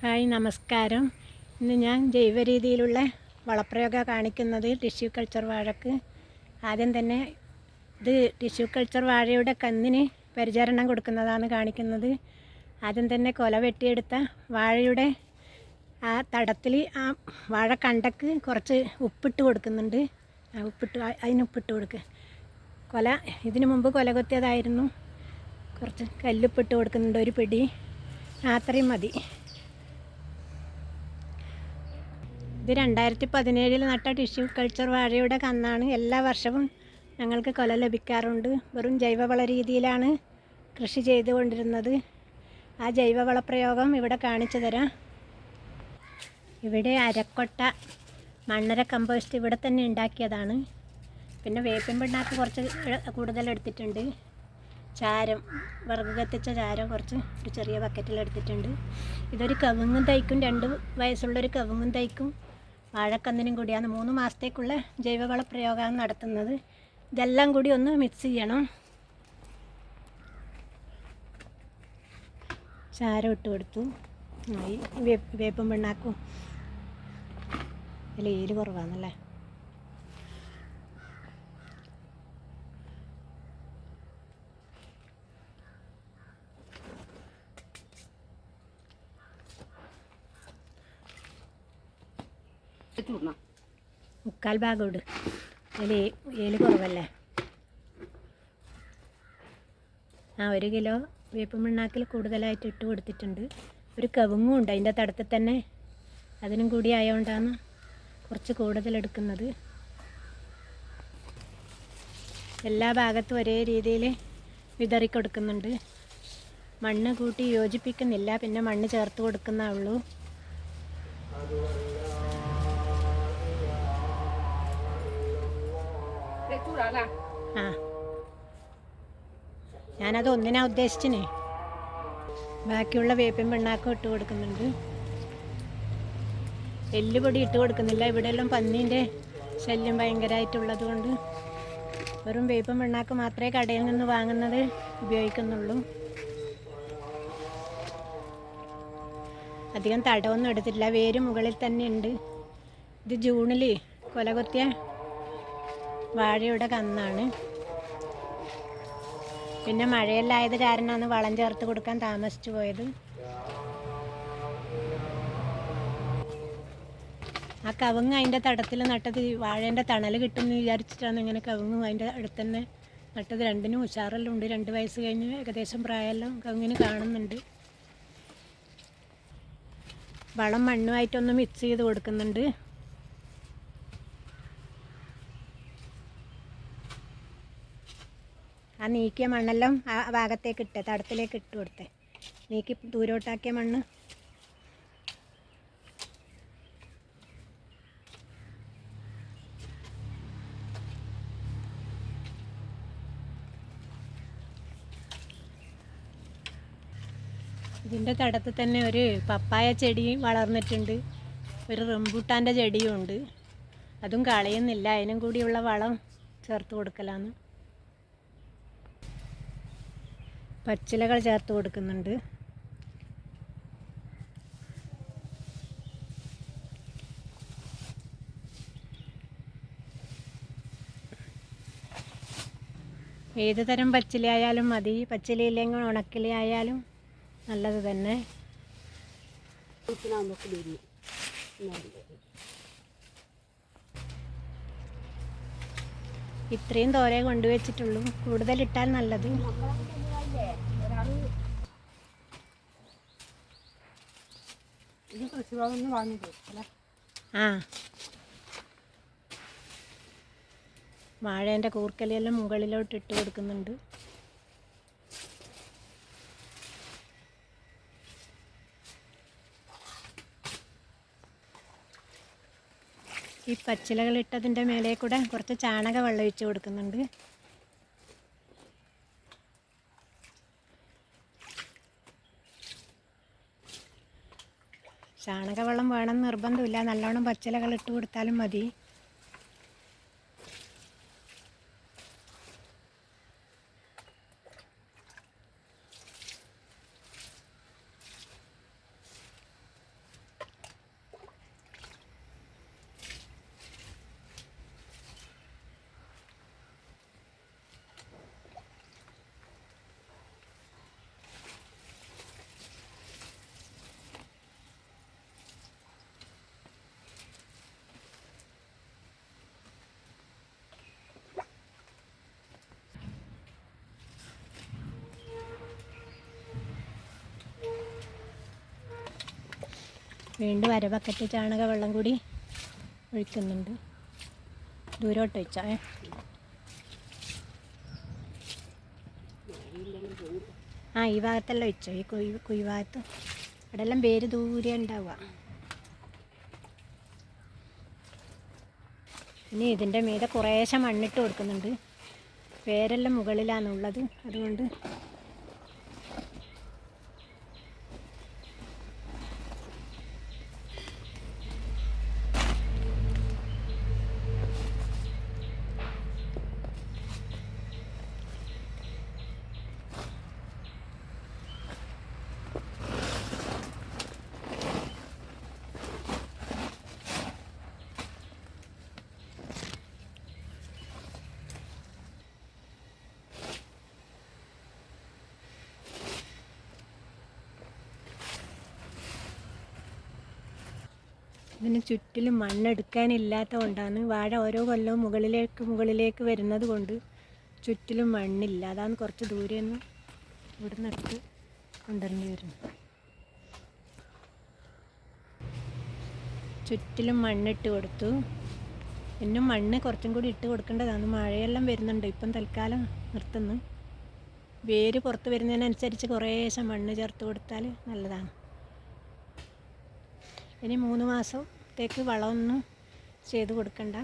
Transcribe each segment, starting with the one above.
Hi നമസ്കാരം. ഇന്ന് ഞാൻ ജൈവ രീതിയിലുള്ള വളപ്രയോഗം കാണിക്കുന്നത് ടിഷ്യൂ കൾച്ചർ വാഴക്ക്. ആദ്യം തന്നെ ഇത് ടിഷ്യൂ കൾച്ചർ വാഴയുടെ കന്നിന് പരിചരണം കൊടുക്കുന്നതാണ് കാണിക്കുന്നത്. ആദ്യം തന്നെ കൊല വെട്ടിയെടുത്ത വാഴയുടെ ആ തടത്തിൽ ആ വാഴ കണ്ടക്ക് കുറച്ച് ഉപ്പിട്ട് കൊടുക്കുന്നുണ്ട്. ആ ഉപ്പിട്ട് അതിന് ഉപ്പിട്ട് കൊടുക്കുക കൊല ഇതിനു മുമ്പ് കൊല കൊത്തിയതായിരുന്നു. കുറച്ച് കല്ലുപ്പിട്ട് കൊടുക്കുന്നുണ്ട് ഒരു പിടി. അത്രയും മതി. ഇത് രണ്ടായിരത്തി പതിനേഴിൽ നട്ട ടിഷ്യൂ കൾച്ചർ വാഴയുടെ കന്നാണ് എല്ലാ വർഷവും ഞങ്ങൾക്ക് കൊല ലഭിക്കാറുണ്ട്. വെറും ജൈവവള രീതിയിലാണ് കൃഷി ചെയ്തുകൊണ്ടിരുന്നത്. ആ ജൈവവള പ്രയോഗം ഇവിടെ കാണിച്ചു തരാം. ഇവിടെ അരക്കൊട്ട മണ്ണര കമ്പോസ്റ്റ് ഇവിടെ തന്നെ ഉണ്ടാക്കിയതാണ്. പിന്നെ വേപ്പിൻ പിണ്ണാക്ക് കുറച്ച് കൂടുതൽ എടുത്തിട്ടുണ്ട്. ചാരം വിറക് കത്തിച്ച ചാരം കുറച്ച് ഒരു ചെറിയ ബക്കറ്റിൽ എടുത്തിട്ടുണ്ട്. ഇതൊരു കവുങ്ങും തൈക്കും രണ്ട് വയസ്സുള്ളൊരു കവുങ്ങും തൈക്കും വാഴക്കന്നിനും കൂടിയാണ് മൂന്ന് മാസത്തേക്കുള്ള ജൈവവള പ്രയോഗമാണ് നടത്തുന്നത്. ഇതെല്ലാം കൂടി ഒന്ന് മിക്സ് ചെയ്യണം. ചാരം ഇട്ട് കൊടുത്തു. വേപ്പും പിണ്ണാക്കും. അതിൽ ഏൽ കുറവാണല്ലേ? മുക്കാൽ ഭാഗം ഇട്. അതിൽ ഏൽ കുറവല്ലേ? ആ ഒരു കിലോ വേപ്പ് മണ്ണാക്കിൽ കൂടുതലായിട്ട് ഇട്ട് കൊടുത്തിട്ടുണ്ട്. ഒരു കവുങ്ങും ഉണ്ട് അതിന്റെ തടത്തിൽ തന്നെ. അതിനും കൂടി ആയതുകൊണ്ടാണ് കുറച്ച് കൂടുതൽ എടുക്കുന്നത്. എല്ലാ ഭാഗത്തും ഒരേ രീതിയിൽ വിതറിക്കൊടുക്കുന്നുണ്ട് മണ്ണ് കൂട്ടി യോജിപ്പിക്കുന്നില്ല പിന്നെ മണ്ണ് ചേർത്ത് കൊടുക്കുന്നേ ഉള്ളൂ. ഞാനത് ഒന്നിനാ ഉദ്ദേശിച്ചിനെ. ബാക്കിയുള്ള വേപ്പിൻ പിണ്ണാക്കും ഇട്ട് കൊടുക്കുന്നുണ്ട്. എല്ലുപൊടി ഇട്ട് കൊടുക്കുന്നില്ല. ഇവിടെ എല്ലാം പന്നീന്റെ ശല്യം ഭയങ്കരമായിട്ടുള്ളത് കൊണ്ട് വെറും വേപ്പിൻ പിണ്ണാക്ക് മാത്രമേ കടയിൽ നിന്ന് വാങ്ങുന്നത് ഉപയോഗിക്കുന്നുള്ളൂ. അധികം തടവൊന്നും എടുത്തിട്ടില്ല. വേര് മുകളിൽ തന്നെ ഉണ്ട്. ഇത് ജൂണിൽ കൊലകൊത്തിയ വാഴയുടെ കന്നാണ്. പിന്നെ മഴയല്ലായത് കാരണമാണ് വളം ചേർത്ത് കൊടുക്കാൻ താമസിച്ചു പോയത്. ആ കവുങ്ങ് അതിന്റെ തടത്തിൽ നട്ടത് വാഴേന്റെ തണൽ കിട്ടുമെന്ന് വിചാരിച്ചിട്ടാണ് ഇങ്ങനെ കവുങ്ങും അതിന്റെ അടുത്ത് തന്നെ നട്ടത്. രണ്ടിനും ഉഷാറെല്ലാം ഉണ്ട്. രണ്ട് വയസ്സ് കഴിഞ്ഞ് ഏകദേശം പ്രായമെല്ലാം കവുങ്ങിന് കാണുന്നുണ്ട്. വളം മണ്ണുമായിട്ടൊന്ന് മിക്സ് ചെയ്ത് കൊടുക്കുന്നുണ്ട്. ആ നീക്കിയ മണ്ണെല്ലാം ആ ഭാഗത്തേക്ക് ഇട്ട് തടത്തിലേക്ക് ഇട്ട് കൊടുത്തേ. നീക്കി ദൂരോട്ടാക്കിയ മണ്ണ്. ഇതിന്റെ തടത്തിൽ തന്നെ ഒരു പപ്പായ ചെടി വളർന്നിട്ടുണ്ട്. ഒരു റംബൂട്ടാന്റെ ചെടിയും ഉണ്ട്. അതും കളയുന്നില്ല. അതിനും കൂടിയുള്ള വളം ചേർത്ത് കൊടുക്കലാണ് പച്ചിലകൾ ചേർത്ത് കൊടുക്കുന്നുണ്ട്. ഏത് തരം പച്ചിലയായാലും മതി. പച്ചിലയില്ലെങ്കിൽ ഉണക്കില ആയാലും നല്ലത് തന്നെ. ഇത്രയും തോരെ കൊണ്ടുവച്ചിട്ടുള്ളൂ. കൂടുതൽ ഇട്ടാൽ നല്ലത്. ആ. വാഴേന്റെ കൂർക്കലെല്ലാം മുകളിലോട്ട് ഇട്ട് കൊടുക്കുന്നുണ്ട്. ഈ പച്ചിലകൾ ഇട്ടതിന്റെ മേലെ കൂടെ കുറച്ച് ചാണക വെള്ളം ഒഴിച്ച് കൊടുക്കുന്നുണ്ട്. ചാണകവെള്ളം വേണം നിർബന്ധമില്ല. നല്ലോണം പച്ചിലകൾ ഇട്ട് കൊടുത്താലും മതി. വീണ്ടും അര ബക്കറ്റ് ചാണക വെള്ളം കൂടി ഒഴിക്കുന്നുണ്ട്. ദൂരോട്ട് വെച്ചാ ആ ഈ ഭാഗത്തെല്ലാം വെച്ചോ ഈ കുയ് കുയ് ഭാഗത്ത്. അവിടെ എല്ലാം പേര് ദൂരെ ഉണ്ടാവുക. ഇനി ഇതിന്റെ മീതെ കുറേശ്ശെ മണ്ണിട്ട് കൊടുക്കുന്നുണ്ട്. പേരെല്ലാം മുകളിലാണുള്ളത്. അതുകൊണ്ട് ഇതിന് ചുറ്റിലും മണ്ണെടുക്കാനില്ലാത്ത കൊണ്ടാണ് വാഴ ഓരോ കൊല്ലവും മുകളിലേക്ക് മുകളിലേക്ക് വരുന്നത് കൊണ്ട് ചുറ്റിലും മണ്ണില്ല. അതാണ് കുറച്ച് ദൂരെ നിന്ന് ഇവിടുന്ന് എടുത്ത് കൊണ്ടുവരേണ്ടി വരുന്നത്. ചുറ്റിലും മണ്ണിട്ട് കൊടുത്തു. പിന്നെ മണ്ണ് കുറച്ചും കൂടി ഇട്ട് കൊടുക്കേണ്ടതാണ്. മഴയെല്ലാം വരുന്നുണ്ട്. ഇപ്പം തൽക്കാലം നിർത്തുന്നു. വേര് പുറത്ത് വരുന്നതിനനുസരിച്ച് കുറേശ്ശെ മണ്ണ് ചേർത്ത് കൊടുത്താൽ നല്ലതാണ്. ഇനി മൂന്ന് മാസത്തേക്ക് വളമൊന്നും ചെയ്ത് കൊടുക്കണ്ട.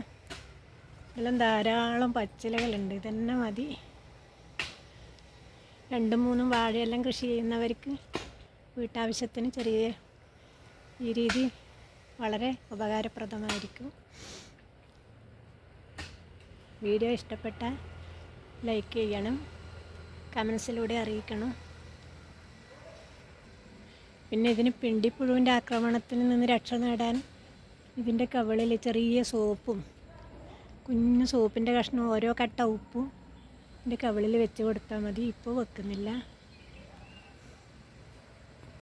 ഇതിലും ധാരാളം പച്ചിലകളുണ്ട്. ഇതന്നെ മതി. രണ്ടും മൂന്നും വാഴയെല്ലാം കൃഷി ചെയ്യുന്നവർക്ക് വീട്ടാവശ്യത്തിന് ചെറിയ ഈ രീതി വളരെ ഉപകാരപ്രദമായിരിക്കും. വീഡിയോ ഇഷ്ടപ്പെട്ടാൽ ലൈക്ക് ചെയ്യണം. കമൻസിലൂടെ അറിയിക്കണം. പിന്നെ ഇതിന് പിണ്ടിപ്പുഴുവിന്റെ ആക്രമണത്തിൽ നിന്ന് രക്ഷ നേടാൻ ഇതിന്റെ കവളിൽ ചെറിയ സോപ്പും കുഞ്ഞു സോപ്പിന്റെ കഷ്ണവും ഓരോ കട്ട ഉപ്പും ഇതിന്റെ കവളിൽ വെച്ച് കൊടുത്താൽ മതി. ഇപ്പോൾ വെക്കുന്നില്ല.